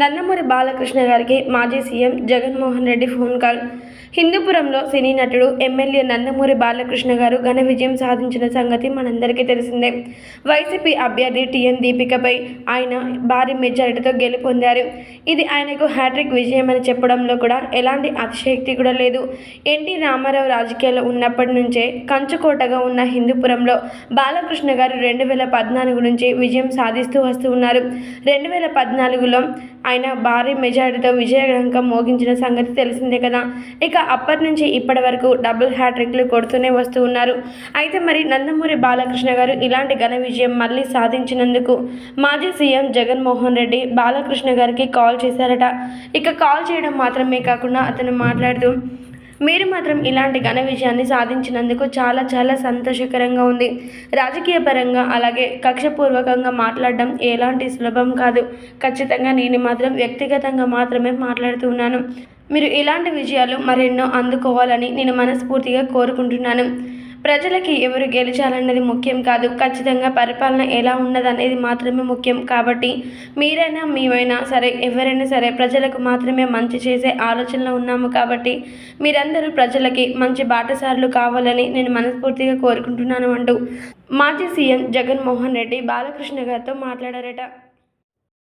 నందమూరి బాలకృష్ణ గారికి మాజీ CM Jaganmohan Reddy phone call. హిందూపురంలో సినీ నటుడు ఎమ్మెల్యే నందమూరి బాలకృష్ణ గారు ఘన విజయం సాధించిన సంగతి మనందరికీ తెలిసిందే. వైసీపీ అభ్యర్థి టీఎన్ దీపికపై ఆయన భారీ మెజారిటీతో గెలుపొందారు. ఇది ఆయనకు హ్యాట్రిక్ విజయం అని చెప్పడంలో కూడా ఎలాంటి అతిశయక్తి కూడా లేదు. ఎన్టీ రామారావు రాజకీయాల్లో ఉన్నప్పటి నుంచే కంచుకోటగా ఉన్న హిందూపురంలో బాలకృష్ణ గారు రెండు వేల పద్నాలుగు నుంచి విజయం సాధిస్తూ వస్తూ ఉన్నారు. రెండు వేల పద్నాలుగులో ఆయన భారీ మెజారిటీతో విజయగంకం మోగించిన సంగతి తెలిసిందే కదా. ఇక అప్పటి నుంచి ఇప్పటి వరకు డబుల్ హ్యాట్రిక్లు కొడుతూనే వస్తూ ఉన్నారు. అయితే మరి నందమూరి బాలకృష్ణ గారు ఇలాంటి ఘన విజయం మళ్ళీ సాధించినందుకు మాజీ సీఎం జగన్మోహన్ రెడ్డి బాలకృష్ణ గారికి కాల్ చేశారట. ఇక కాల్ చేయడం మాత్రమే కాకుండా అతను మాట్లాడుతూ మీరు మాత్రం ఇలాంటి ఘన విజయాన్ని సాధించినందుకు చాలా చాలా సంతోషకరంగా ఉంది. రాజకీయ పరంగా అలాగే కక్షపూర్వకంగా మాట్లాడడం ఎలాంటి సులభం కాదు. ఖచ్చితంగా నేను మాత్రం వ్యక్తిగతంగా మాత్రమే మాట్లాడుతున్నాను మీరు ఇలాంటి విజయాలు మరెన్నో అందుకోవాలని నేను మనస్ఫూర్తిగా కోరుకుంటున్నాను. ప్రజలకి ఎవరు గెలిచాలన్నది ముఖ్యం కాదు. ఖచ్చితంగా పరిపాలన ఎలా ఉన్నదనేది మాత్రమే ముఖ్యం. కాబట్టి మీరైనా మేమైనా సరే ఎవరైనా సరే ప్రజలకు మాత్రమే మంచి చేసే ఆలోచనలో ఉన్నాము. కాబట్టి మీరందరూ ప్రజలకి మంచి బాటసారులు కావాలని నేను మనస్ఫూర్తిగా కోరుకుంటున్నాను అంటూ మాజీ సీఎం జగన్మోహన్ రెడ్డి బాలకృష్ణ గారితో మాట్లాడారట.